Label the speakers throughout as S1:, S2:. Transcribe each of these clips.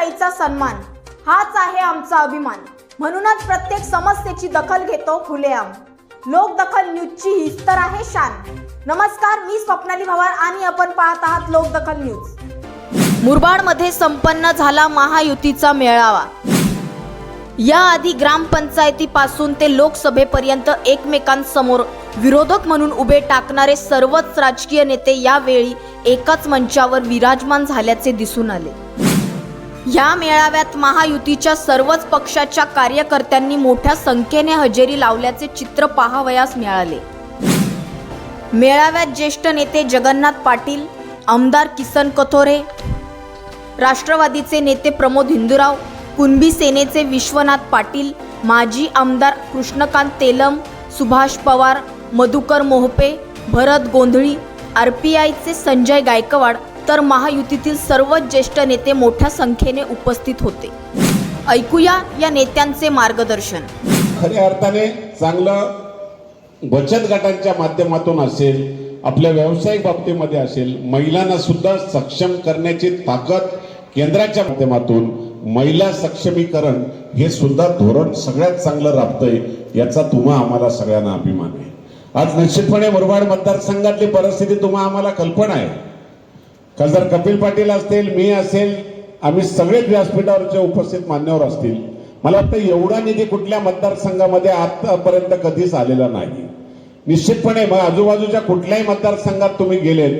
S1: संविधान लोकशाहीचा सन्मान. हाच आहे आमचा अभिमान. म्हणूनच प्रत्येक समस्येची दखल घेतो खुलेआम. लोकदखल न्यूजची हीच तर आहे शान. नमस्कार मी स्वप्नाली भवार आणि आपण पाहत आहात लोकदखल न्यूज. मुरबाडमध्ये संपन्न झाला महायुतीचा मेळावा. याआधी ग्रामपंचायतीपासून ते लोकसभेपर्यंत एकमेकांसमोर विरोधक म्हणून उभे टाकणारे सर्वच राजकीय नेते यावेळी एकाच मंचावर विराजमान झाल्याचे दिसून आले. या मेळाव्यात महायुतीच्या सर्वच पक्षाच्या कार्यकर्त्यांनी मोठ्या संख्येने हजेरी लावल्याचे चित्र पाहावयास मिळाले. मेळाव्यात ज्येष्ठ नेते जगन्नाथ पाटील आमदार किसन कथोरे राष्ट्रवादीचे नेते प्रमोद हिंदूराव कुणबी सेनेचे विश्वनाथ पाटील माजी आमदार कृष्णकांत तेलम सुभाष पवार मधुकर मोहपे भरत गोंधळी आर पी आयचे संजय गायकवाड तर महायुतीतील सर्वच ज्येष्ठ नेते मोठ्या संख्येने उपस्थित होते. ऐकूया या नेत्यांचे मार्गदर्शन.
S2: खऱ्या अर्थाने चांगलं बचत गटांच्या माध्यमातून असेल आपल्या व्यावसायिक बाबतीमध्ये असेल महिलांना सुद्धा सक्षम करण्याची ताकद केंद्राच्या माध्यमातून महिला सक्षमीकरण हे सुद्धा धोरण सगळ्यात चांगलं राबतंय याचा तुम्हा आम्हाला सगळ्यांना अभिमान आहे. आज निश्चितपणे मुरबाड मतदारसंघातली परिस्थिती तुम्हा आम्हाला कल्पना आहे. खासदार कपिल पाटील असतील मी असेल आम्ही सगळेच व्यासपीठावरचे उपस्थित मान्यवर असतील. मला वाटतं एवढा निधी कुठल्या मतदारसंघामध्ये आतापर्यंत कधीच आलेला नाही. निश्चितपणे मग आजूबाजूच्या कुठल्याही मतदारसंघात तुम्ही गेलेत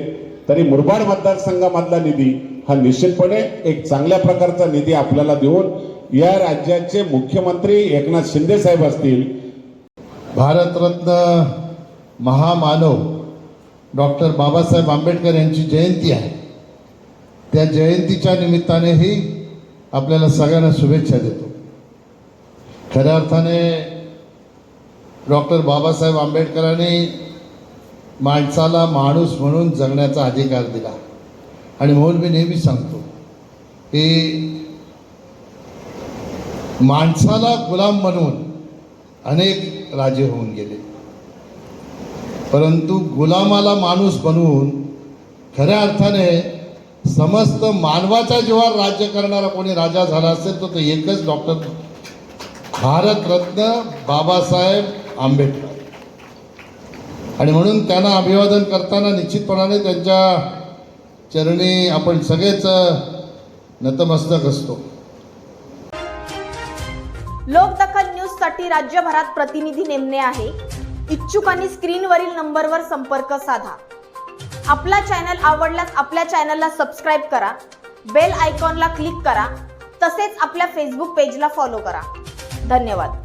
S2: तरी मुरबाड मतदारसंघामधला निधी हा निश्चितपणे एक चांगल्या प्रकारचा निधी आपल्याला देऊन या राज्याचे मुख्यमंत्री एकनाथ शिंदे साहेब असतील
S3: भारतरत्न महामानव डॉक्टर बाबासाहेब आंबेडकर यांची जयंती आहे. त्या जयंतीच्या निमित्तानेही आपल्याला सगळ्यांना शुभेच्छा देतो. खऱ्या अर्थाने डॉक्टर बाबासाहेब आंबेडकरांनी माणसाला माणूस म्हणून जगण्याचा अधिकार दिला. आणि म्हणून मी नेहमी सांगतो की माणसाला गुलाम बनवून अनेक राजे होऊन गेले. परंतु गुलामाला माणूस बनवून खऱ्या अर्थाने समस्त मानवाच्या जीवावर राज्य करणारा कोणी राजा झाला असेल तर तो एकच डॉक्टर भारतरत्न बाबासाहेब आंबेडकर. आणि म्हणून त्यांना अभिवादन करताना निश्चितपणाने त्यांच्या चरणी आपण सगळेच नतमस्तक असतो.
S1: लोकदखल न्यूजसाठी राज्यभरात प्रतिनिधी नेमणे आहे. इच्छुकांनी स्क्रीनवरील नंबरवर संपर्क साधा. आपला चॅनल आवडल्यास आपल्या चॅनलला सबस्क्राईब करा. बेल आयकॉनला क्लिक करा. तसेच आपल्या फेसबुक पेजला फॉलो करा. धन्यवाद.